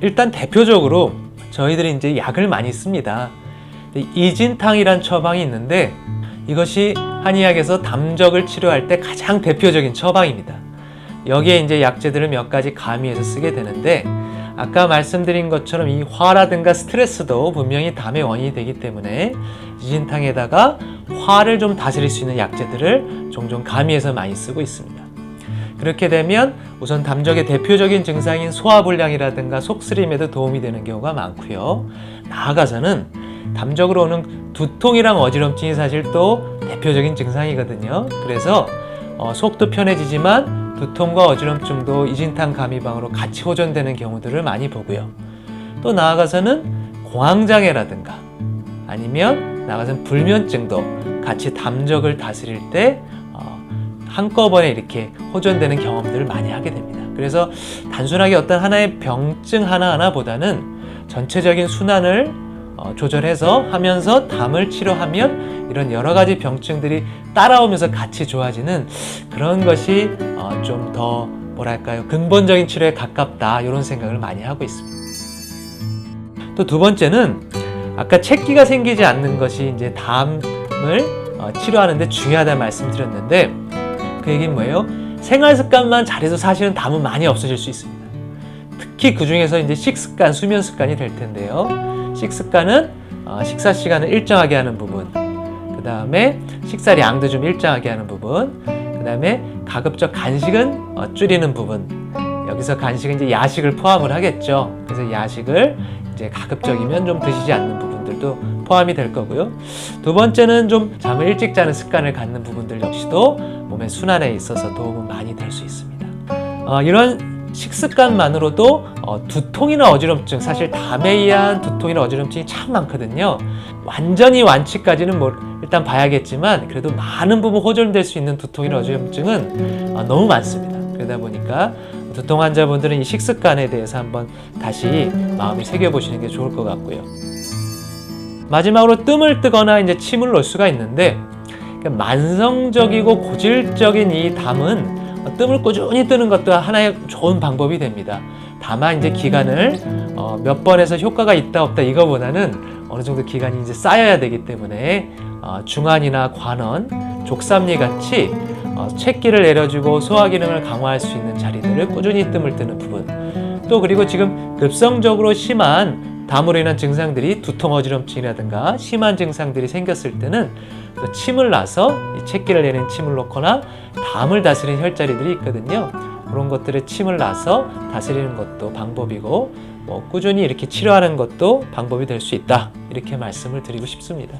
일단 대표적으로 저희들이 이제 약을 많이 씁니다. 이진탕이란 처방이 있는데 이것이 한의학에서 담적을 치료할 때 가장 대표적인 처방입니다. 여기에 이제 약재들을 몇 가지 가미해서 쓰게 되는데 아까 말씀드린 것처럼 이 화라든가 스트레스도 분명히 담의 원인이 되기 때문에 이진탕에다가 화를 좀 다스릴 수 있는 약재들을 종종 가미해서 많이 쓰고 있습니다. 그렇게 되면 우선 담적의 대표적인 증상인 소화불량이라든가 속쓰림에도 도움이 되는 경우가 많고요. 나아가서는 담적으로 오는 두통이랑 어지럼증이 사실 또 대표적인 증상이거든요. 그래서 어, 속도 편해지지만 두통과 어지럼증도 이진탕 가미방으로 같이 호전되는 경우들을 많이 보고요. 또 나아가서는 공황장애라든가 아니면 나아가서는 불면증도 같이 담적을 다스릴 때 어, 한꺼번에 이렇게 호전되는 경험들을 많이 하게 됩니다. 그래서 단순하게 어떤 하나의 병증 하나하나보다는 전체적인 순환을 어, 조절해서 하면서 담을 치료하면 이런 여러 가지 병증들이 따라오면서 같이 좋아지는 그런 것이 어, 좀더 뭐랄까요 근본적인 치료에 가깝다 이런 생각을 많이 하고 있습니다. 또 두 번째는 아까 체기가 생기지 않는 것이 이제 담을 어, 치료하는데 중요하다는 말씀드렸는데 그 얘기는 뭐예요? 생활 습관만 잘해서 사실은 담은 많이 없어질 수 있습니다. 특히 그 중에서 이제 식습관, 수면 습관이 될 텐데요. 식습관은 어, 식사 시간을 일정하게 하는 부분, 그 다음에 식사량도 좀 일정하게 하는 부분, 그 다음에 가급적 간식은 어, 줄이는 부분. 여기서 간식은 이제 야식을 포함을 하겠죠. 그래서 야식을 이제 가급적이면 좀 드시지 않는 부분들도 포함이 될 거고요. 두 번째는 좀 잠을 일찍 자는 습관을 갖는 부분들 역시도 몸의 순환에 있어서 도움은 많이 될 수 있습니다. 어, 이런 식습관만으로도 어, 두통이나 어지럼증, 사실 담에 의한 두통이나 어지럼증이 참 많거든요. 완전히 완치까지는 뭐 일단 봐야겠지만 그래도 많은 부분 호전될 수 있는 두통이나 어지럼증은 어, 너무 많습니다. 그러다 보니까 두통 환자분들은 이 식습관에 대해서 한번 다시 마음을 새겨보시는 게 좋을 것 같고요. 마지막으로 뜸을 뜨거나 이제 침을 놓을 수가 있는데 그러니까 만성적이고 고질적인 이 담은 뜸을 꾸준히 뜨는 것도 하나의 좋은 방법이 됩니다. 다만 이제 기간을 어, 몇 번에서 효과가 있다 없다 이거보다는 어느 정도 기간이 이제 쌓여야 되기 때문에 어, 중환이나 관원, 족삼리 같이 어, 채기를 내려주고 소화 기능을 강화할 수 있는 자리들을 꾸준히 뜸을 뜨는 부분. 또 그리고 지금 급성적으로 심한 담으로 인한 증상들이 두통 어지럼증이라든가 심한 증상들이 생겼을 때는 또 침을 놔서 이 채기를 내는 침을 놓거나 담을 다스리는 혈자리들이 있거든요. 그런 것들을 침을 놔서 다스리는 것도 방법이고 뭐 꾸준히 이렇게 치료하는 것도 방법이 될 수 있다 이렇게 말씀을 드리고 싶습니다.